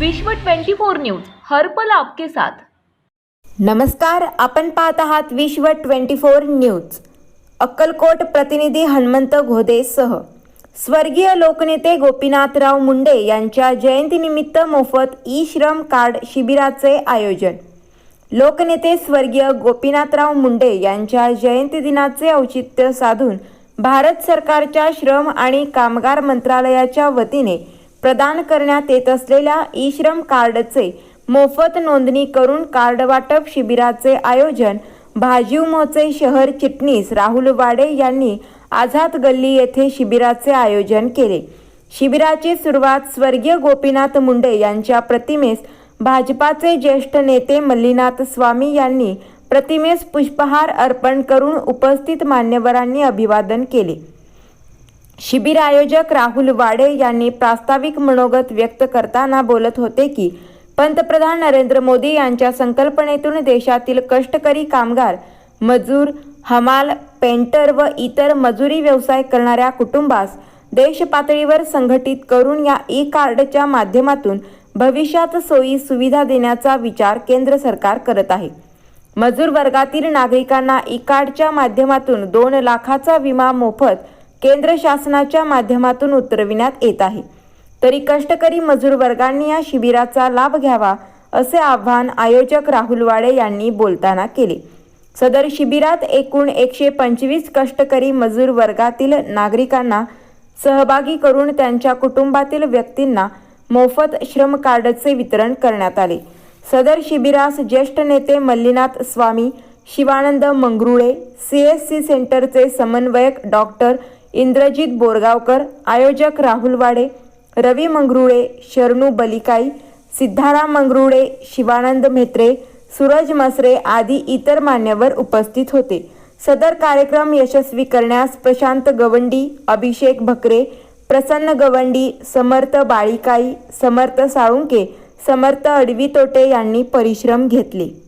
विश्व 24 न्यूज हरपल आपके साथ. नमस्कार आपण पाहत आहात विश्व ट्वेंटी फोर न्यूज. अक्कलकोट प्रतिनिधी हनुमंत घोदेसह स्वर्गीय लोकनेते गोपीनाथराव मुंडे यांच्या जयंतीनिमित्त मोफत ई श्रम कार्ड शिबिराचे आयोजन. लोकनेते स्वर्गीय गोपीनाथराव मुंडे यांच्या जयंती दिनाचे औचित्य साधून भारत सरकारच्या श्रम आणि कामगार मंत्रालयाच्या वतीने प्रदान करण्यात येत असलेल्या ई श्रम कार्डचे मोफत नोंदणी करून कार्ड वाटप शिबिराचे आयोजन भाजीव मोचे शहर चिटणीस राहुल वाडे यांनी आझाद गल्ली येथे शिबिराचे आयोजन केले. शिबिराची सुरुवात स्वर्गीय गोपीनाथ मुंडे यांच्या प्रतिमेस भाजपाचे ज्येष्ठ नेते मल्लीनाथ स्वामी यांनी प्रतिमेस पुष्पहार अर्पण करून उपस्थित मान्यवरांनी अभिवादन केले. शिबिर आयोजक राहुल वाडे यांनी प्रास्ताविक मनोगत व्यक्त करताना बोलत होते की पंतप्रधान नरेंद्र मोदी यांच्या संकल्पनेतून देशातील कष्टकरी कामगार मजूर हमाल पेंटर व इतर मजुरी व्यवसाय करणाऱ्या कुटुंबास देशपातळीवर संघटित करून या ई कार्डच्या माध्यमातून भविष्यात सोयी सुविधा देण्याचा विचार केंद्र सरकार करत आहे. मजूर वर्गातील नागरिकांना ई कार्डच्या माध्यमातून दोन लाखाचा विमा मोफत केंद्र शासनाच्या माध्यमातून उतरविण्यात येत आहे. तरी कष्टकरी मजूर वर्गांनी या शिबिराचा लाभ घ्यावा असे आवाहन आयोजक राहुल वाडे यांनी बोलताना केले. सदर शिबिरात एकूण एकशे पंचवीस कष्टकरी मजूर वर्गातील नागरिकांना सहभागी करून त्यांच्या कुटुंबातील व्यक्तींना मोफत श्रम कार्डचे वितरण करण्यात आले. सदर शिबिरास ज्येष्ठ नेते Mallinath Swami Shivanand Mangrule C S C सेंटरचे समन्वयक डॉक्टर इंद्रजित बोरगावकर आयोजक राहुल वाडे रवी मंगरुळे शरणू बलिकाई सिद्धाराम मंगरुळे शिवानंद म्हेत्रे सूरज मसरे आदी इतर मान्यवर उपस्थित होते. सदर कार्यक्रम यशस्वी करण्यास प्रशांत गवंडी अभिषेक भकरे प्रसन्न गवंडी समर्थ बाळीकाई समर्थ साळुंके समर्थ अडवितोटे यांनी परिश्रम घेतले.